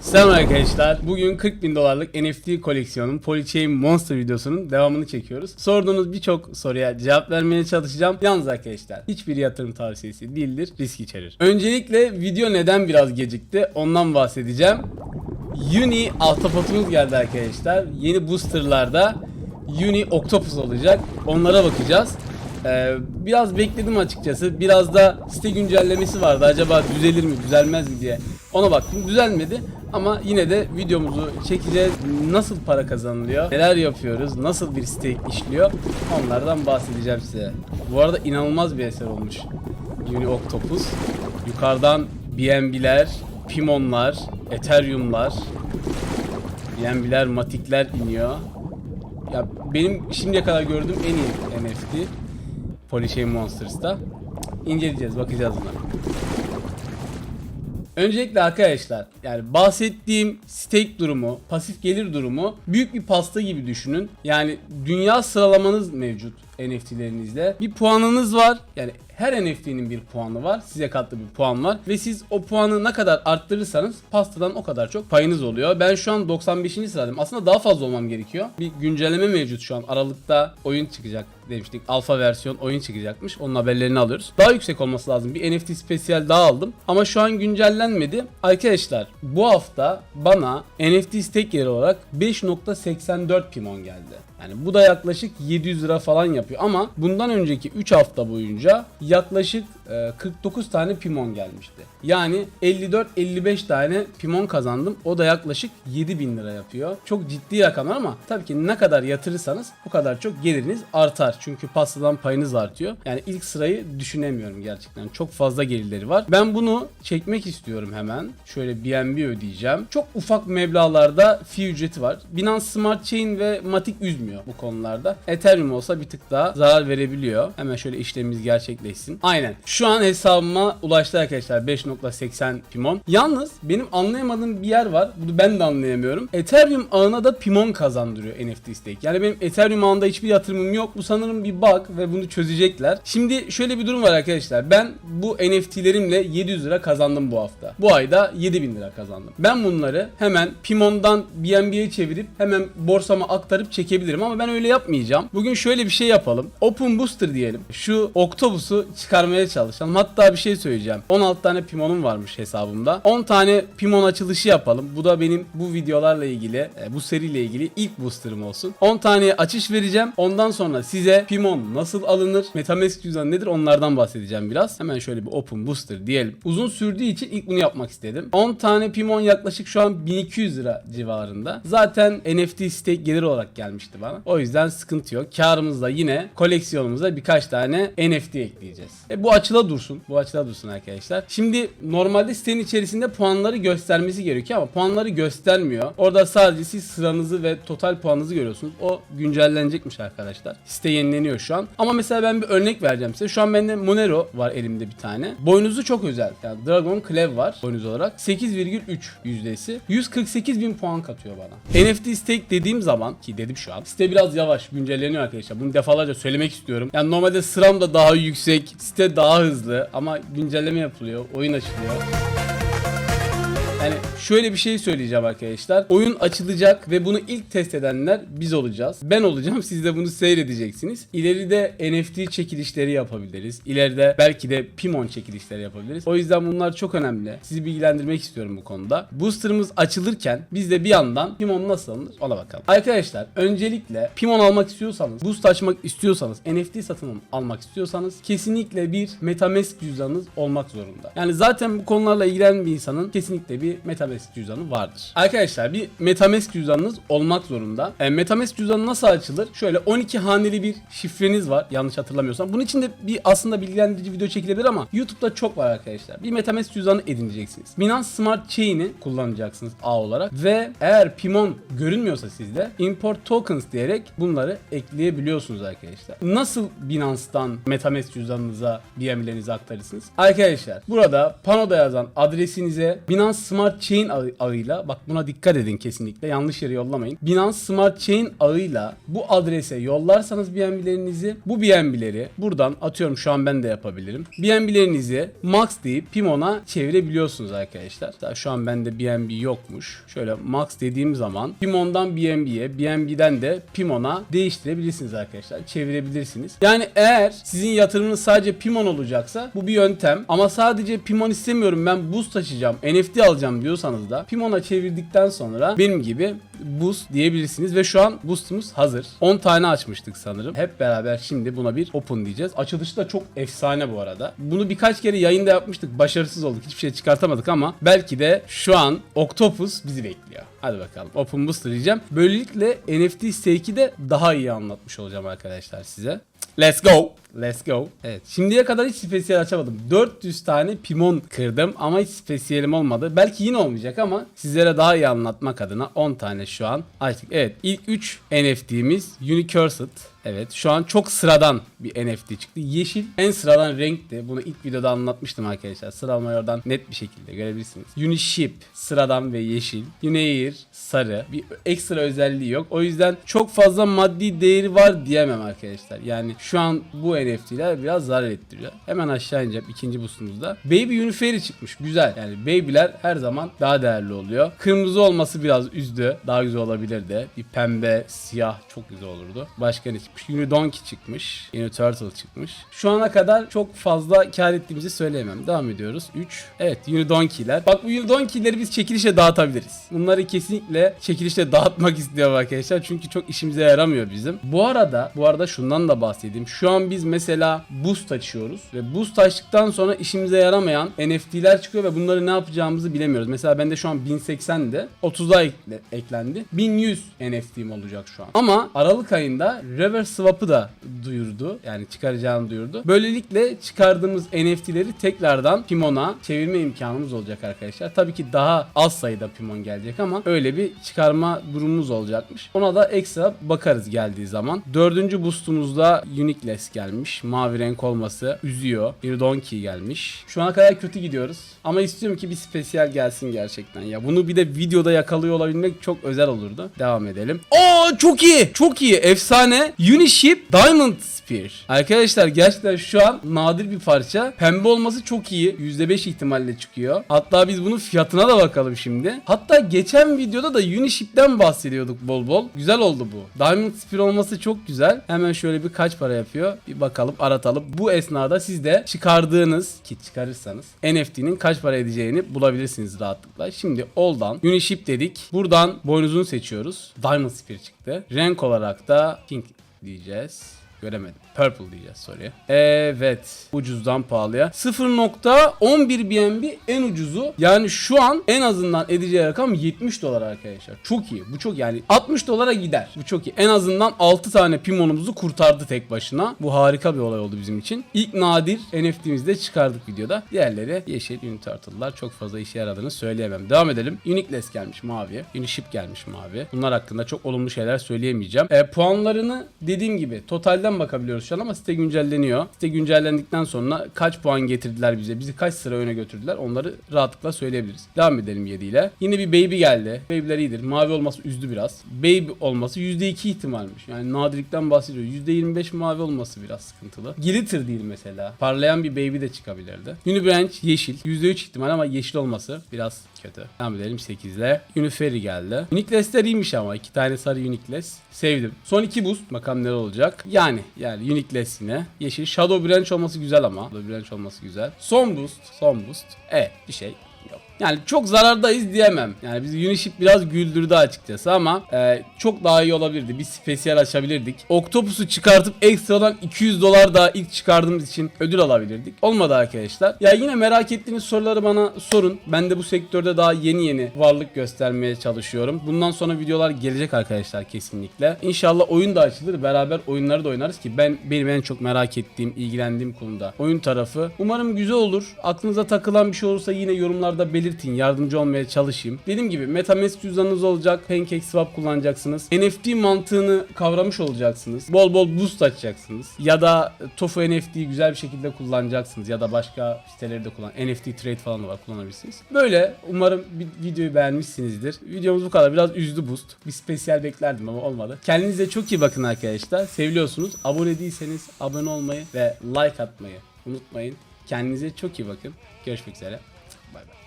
Selam arkadaşlar. Bugün 40 bin dolarlık NFT koleksiyonun Polychain Monster videosunun devamını çekiyoruz. Sorduğunuz birçok soruya cevap vermeye çalışacağım. Yalnız arkadaşlar hiçbir yatırım tavsiyesi değildir, risk içerir. Öncelikle video neden biraz gecikti ondan bahsedeceğim. Uni altapotumuz geldi arkadaşlar. Yeni boosterlarda Uni Octopus olacak. Onlara bakacağız. Ee, biraz bekledim açıkçası. Biraz da site güncellemesi vardı. Acaba düzelir mi, düzelmez mi diye. Ona baktım. Düzelmedi. Ama yine de videomuzu çekeceğiz. Nasıl para kazanılıyor? Neler yapıyoruz? Nasıl bir site işliyor? Onlardan bahsedeceğim size. Bu arada inanılmaz bir eser olmuş. Uni Octopus. Yukarıdan BNB'ler, Pimonlar, Ethereum'lar, BNB'ler, Matikler iniyor. Ya benim şimdiye kadar gördüğüm en iyi NFT Polychain Monsters'ta. İnceleyeceğiz, bakacağız buna. Öncelikle arkadaşlar yani bahsettiğim stake durumu, pasif gelir durumu büyük bir pasta gibi düşünün. Yani dünya sıralamanız mevcut NFT'lerinizde. Bir puanınız var. Yani her NFT'nin bir puanı var. Size katlı bir puan var. Ve siz o puanı ne kadar arttırırsanız pastadan o kadar çok payınız oluyor. Ben şu an 95. sıradayım. Aslında daha fazla olmam gerekiyor. Bir güncelleme mevcut şu an. Aralıkta oyun çıkacak demiştik. Alfa versiyon oyun çıkacakmış. Onun haberlerini alıyoruz. Daha yüksek olması lazım. Bir NFT spesiyel daha aldım. Ama şu an güncellenmedi. Arkadaşlar bu hafta bana NFT stake yeri olarak 5.84 pimon geldi. Yani bu da yaklaşık 700 lira falan yapıyor ama bundan önceki 3 hafta boyunca yaklaşık e, 49 tane pimon gelmişti. Yani 54-55 tane pimon kazandım. O da yaklaşık 7000 lira yapıyor. Çok ciddi rakamlar ama tabii ki ne kadar yatırırsanız o kadar çok geliriniz artar. Çünkü pastadan payınız artıyor. Yani ilk sırayı düşünemiyorum gerçekten. Çok fazla gelirleri var. Ben bunu çekmek istiyorum hemen. Şöyle BNB ödeyeceğim. Çok ufak meblağlarda fee ücreti var. Binance Smart Chain ve Matic üzmüyor bu konularda. Ethereum olsa bir tık daha zarar verebiliyor. Hemen şöyle işlemimiz gerçekleşsin. Aynen. Şu an hesabıma ulaştı arkadaşlar 5.80 pimon. Yalnız benim anlayamadığım bir yer var. Bunu ben de anlayamıyorum. Ethereum ağına da pimon kazandırıyor NFT stake. Yani benim Ethereum ağında hiçbir yatırımım yok. Bu sanırım bir bug ve bunu çözecekler. Şimdi şöyle bir durum var arkadaşlar. Ben bu NFT'lerimle 700 lira kazandım bu hafta. Bu ayda 7000 lira kazandım. Ben bunları hemen Pimon'dan BNB'ye çevirip hemen borsama aktarıp çekebilirim ama ben öyle yapmayacağım. Bugün şöyle bir şey yapalım. Open Booster diyelim. Şu Octopus'u çıkarmaya çalışalım. Hatta bir şey söyleyeceğim. 16 tane Pimon'um varmış hesabımda. 10 tane Pimon açılışı yapalım. Bu da benim bu videolarla ilgili, e, bu seriyle ilgili ilk booster'ım olsun. 10 tane açış vereceğim. Ondan sonra size Pimon nasıl alınır, Metamask cüzdanı nedir onlardan bahsedeceğim biraz. Hemen şöyle bir Open Booster diyelim. Uzun sürdüğü için ilk bunu yapmak istedim. 10 tane Pimon yaklaşık şu an 1200 lira civarında. Zaten NFT stake gelir olarak gelmişti bana. O yüzden sıkıntı yok. Karımızda yine koleksiyonumuza birkaç tane NFT ekleyeceğiz. E bu açıla dursun. Bu açıla dursun arkadaşlar. Şimdi normalde sitenin içerisinde puanları göstermesi gerekiyor ama puanları göstermiyor. Orada sadece siz sıranızı ve total puanınızı görüyorsunuz. O güncellenecekmiş arkadaşlar. Site yenileniyor şu an. Ama mesela ben bir örnek vereceğim size. Şu an bende Monero var elimde bir tane. Boynuzu çok özel. Yani Dragon Clev var boynuz olarak. 8,3 yüzdesi. 148 bin puan katıyor bana. NFT stake dediğim zaman ki dedim şu an. Site biraz yavaş güncelleniyor arkadaşlar. Bunu defalarca söylemek istiyorum. Yani normalde sıram da daha yüksek. Site daha hızlı ama güncelleme yapılıyor. Oyun açılıyor. Yani şöyle bir şey söyleyeceğim arkadaşlar. Oyun açılacak ve bunu ilk test edenler biz olacağız. Ben olacağım. Siz de bunu seyredeceksiniz. İleride NFT çekilişleri yapabiliriz. İleride belki de Pimon çekilişleri yapabiliriz. O yüzden bunlar çok önemli. Sizi bilgilendirmek istiyorum bu konuda. Booster'ımız açılırken biz de bir yandan Pimon nasıl alınır ona bakalım. Arkadaşlar öncelikle Pimon almak istiyorsanız, boost açmak istiyorsanız, NFT satın almak istiyorsanız kesinlikle bir Metamask cüzdanınız olmak zorunda. Yani zaten bu konularla ilgilenen bir insanın kesinlikle bir Metamask cüzdanı vardır. Arkadaşlar bir Metamask cüzdanınız olmak zorunda. E, Metamask cüzdanı nasıl açılır? Şöyle 12 haneli bir şifreniz var yanlış hatırlamıyorsam. Bunun için de bir aslında bilgilendirici video çekilebilir ama YouTube'da çok var arkadaşlar. Bir Metamask cüzdanı edineceksiniz. Binance Smart Chain'i kullanacaksınız A olarak ve eğer Pimon görünmüyorsa sizde import tokens diyerek bunları ekleyebiliyorsunuz arkadaşlar. Nasıl Binance'dan Metamask cüzdanınıza BNB'lerinizi aktarırsınız? Arkadaşlar burada panoda yazan adresinize Binance Smart Smart Chain ağı- ağıyla bak buna dikkat edin kesinlikle yanlış yere yollamayın. Binance Smart Chain ağıyla bu adrese yollarsanız BNB'lerinizi bu BNB'leri buradan atıyorum şu an ben de yapabilirim. BNB'lerinizi max deyip Pimon'a çevirebiliyorsunuz arkadaşlar. Daha şu an bende BNB yokmuş. Şöyle max dediğim zaman Pimon'dan BNB'ye, BNB'den de Pimon'a değiştirebilirsiniz arkadaşlar. Çevirebilirsiniz. Yani eğer sizin yatırımınız sadece Pimon olacaksa bu bir yöntem. Ama sadece Pimon istemiyorum ben boost açacağım, NFT alacağım diyorsanız da Pimon'a çevirdikten sonra benim gibi boost diyebilirsiniz ve şu an boostumuz hazır. 10 tane açmıştık sanırım. Hep beraber şimdi buna bir open diyeceğiz. Açılışı da çok efsane bu arada. Bunu birkaç kere yayında yapmıştık. Başarısız olduk. Hiçbir şey çıkartamadık ama belki de şu an Octopus bizi bekliyor. Hadi bakalım. Open Booster diyeceğim. Böylelikle NFT stake'i de daha iyi anlatmış olacağım arkadaşlar size. Let's go. Let's go. Evet. Şimdiye kadar hiç spesiyel açamadım. 400 tane pimon kırdım ama hiç spesiyelim olmadı. Belki yine olmayacak ama sizlere daha iyi anlatmak adına 10 tane şu an açtık. Evet. ilk 3 NFT'miz Unicursed. Evet şu an çok sıradan bir NFT çıktı. Yeşil en sıradan renkti. Bunu ilk videoda anlatmıştım arkadaşlar. Sıralamayı oradan net bir şekilde görebilirsiniz. Uniship sıradan ve yeşil. Unair sarı. Bir ekstra özelliği yok. O yüzden çok fazla maddi değeri var diyemem arkadaşlar. Yani şu an bu NFT'ler biraz zarar ettiriyor. Hemen aşağı ineceğim ikinci boostumuzda. Baby Unifairy çıkmış. Güzel. Yani baby'ler her zaman daha değerli oluyor. Kırmızı olması biraz üzdü. Daha güzel olabilirdi. Bir pembe, siyah çok güzel olurdu. Başka ne çıkmış? Unidonkey çıkmış. Uniturtle çıkmış. Şu ana kadar çok fazla kar ettiğimizi söyleyemem. Devam ediyoruz. 3. Evet Unidonkey'ler. Bak bu Unidonkey'leri biz çekilişe dağıtabiliriz. Bunları kesinlikle çekilişle dağıtmak istiyorum arkadaşlar. Çünkü çok işimize yaramıyor bizim. Bu arada bu arada şundan da bahsedeyim. Şu an biz mesela boost açıyoruz ve boost açtıktan sonra işimize yaramayan NFT'ler çıkıyor ve bunları ne yapacağımızı bilemiyoruz. Mesela bende şu an 1080'de 30'a ekle- eklendi. 1100 NFT'm olacak şu an. Ama Aralık ayında reverse swap'ı da duyurdu. Yani çıkaracağını duyurdu. Böylelikle çıkardığımız NFT'leri tekrardan Pimon'a çevirme imkanımız olacak arkadaşlar. Tabii ki daha az sayıda Pimon gelecek ama öyle bir çıkarma durumumuz olacakmış. Ona da ekstra bakarız geldiği zaman. Dördüncü boostumuzda Uniqueless gelmiş. Mavi renk olması üzüyor. Bir Donkey gelmiş. Şu ana kadar kötü gidiyoruz. Ama istiyorum ki bir spesiyel gelsin gerçekten ya. Bunu bir de videoda yakalıyor olabilmek çok özel olurdu. Devam edelim. Aa çok iyi. Çok iyi. Efsane. Uniship Diamond Spear. Arkadaşlar gerçekten şu an nadir bir parça. Pembe olması çok iyi. %5 ihtimalle çıkıyor. Hatta biz bunun fiyatına da bakalım şimdi. Hatta geçen videoda da Uniship'ten bahsediyorduk bol bol. Güzel oldu bu. Diamond Spear olması çok güzel. Hemen şöyle bir kaç para yapıyor? Bir bakalım aratalım. Bu esnada siz de çıkardığınız ki çıkarırsanız NFT'nin kaç para edeceğini bulabilirsiniz rahatlıkla. Şimdi All'dan Uniship dedik. Buradan boynuzunu seçiyoruz. Diamond Spear çıktı. Renk olarak da Pink diyeceğiz. Göremedim. Purple diyeceğiz sorry. Evet. Ucuzdan pahalıya. 0.11 BNB en ucuzu. Yani şu an en azından edeceği rakam 70 dolar arkadaşlar. Çok iyi. Bu çok yani 60 dolara gider. Bu çok iyi. En azından 6 tane pimonumuzu kurtardı tek başına. Bu harika bir olay oldu bizim için. İlk nadir NFT'mizi de çıkardık videoda. Diğerleri yeşil Uniturtle'lar çok fazla işe yaradığını söyleyemem. Devam edelim. Uniqueless gelmiş mavi. Uniship gelmiş mavi. Bunlar hakkında çok olumlu şeyler söyleyemeyeceğim. E, puanlarını dediğim gibi bakabiliyoruz şu an ama site güncelleniyor. Site güncellendikten sonra kaç puan getirdiler bize, bizi kaç sıra öne götürdüler onları rahatlıkla söyleyebiliriz. Devam edelim 7 ile. Yine bir baby geldi. Baby'ler iyidir. Mavi olması üzdü biraz. Baby olması %2 ihtimalmiş. Yani nadirlikten bahsediyor. %25 mavi olması biraz sıkıntılı. Glitter değil mesela. Parlayan bir baby de çıkabilirdi. Unibranch yeşil. %3 ihtimal ama yeşil olması biraz kötü. Devam edelim 8 ile. Unifairy geldi. Uniqueless'ler iyiymiş ama. iki tane sarı Uniqueless. Sevdim. Son 2 boost. Bakalım neler olacak. Yani yani Uniqueless yine. Yeşil. Shadow Branch olması güzel ama. Shadow Branch olması güzel. Son boost. Son boost. Evet bir şey. Yani çok zarardayız diyemem. Yani bizi Uniship biraz güldürdü açıkçası ama e, çok daha iyi olabilirdi. Bir spesiyel açabilirdik. Octopus'u çıkartıp ekstradan 200 dolar daha ilk çıkardığımız için ödül alabilirdik. Olmadı arkadaşlar. Ya yine merak ettiğiniz soruları bana sorun. Ben de bu sektörde daha yeni yeni varlık göstermeye çalışıyorum. Bundan sonra videolar gelecek arkadaşlar kesinlikle. İnşallah oyun da açılır. Beraber oyunları da oynarız ki ben benim en çok merak ettiğim, ilgilendiğim konuda oyun tarafı. Umarım güzel olur. Aklınıza takılan bir şey olursa yine yorumlarda yorumlarda belirtin. Yardımcı olmaya çalışayım. Dediğim gibi Metamask cüzdanınız olacak. PancakeSwap kullanacaksınız. NFT mantığını kavramış olacaksınız. Bol bol boost açacaksınız. Ya da Tofu NFT'yi güzel bir şekilde kullanacaksınız. Ya da başka siteleri de kullan. NFT trade falan da var kullanabilirsiniz. Böyle umarım videoyu beğenmişsinizdir. Videomuz bu kadar. Biraz üzdü boost. Bir spesiyel beklerdim ama olmadı. Kendinize çok iyi bakın arkadaşlar. Seviliyorsunuz. Abone değilseniz abone olmayı ve like atmayı unutmayın. Kendinize çok iyi bakın. Görüşmek üzere. Bay bay.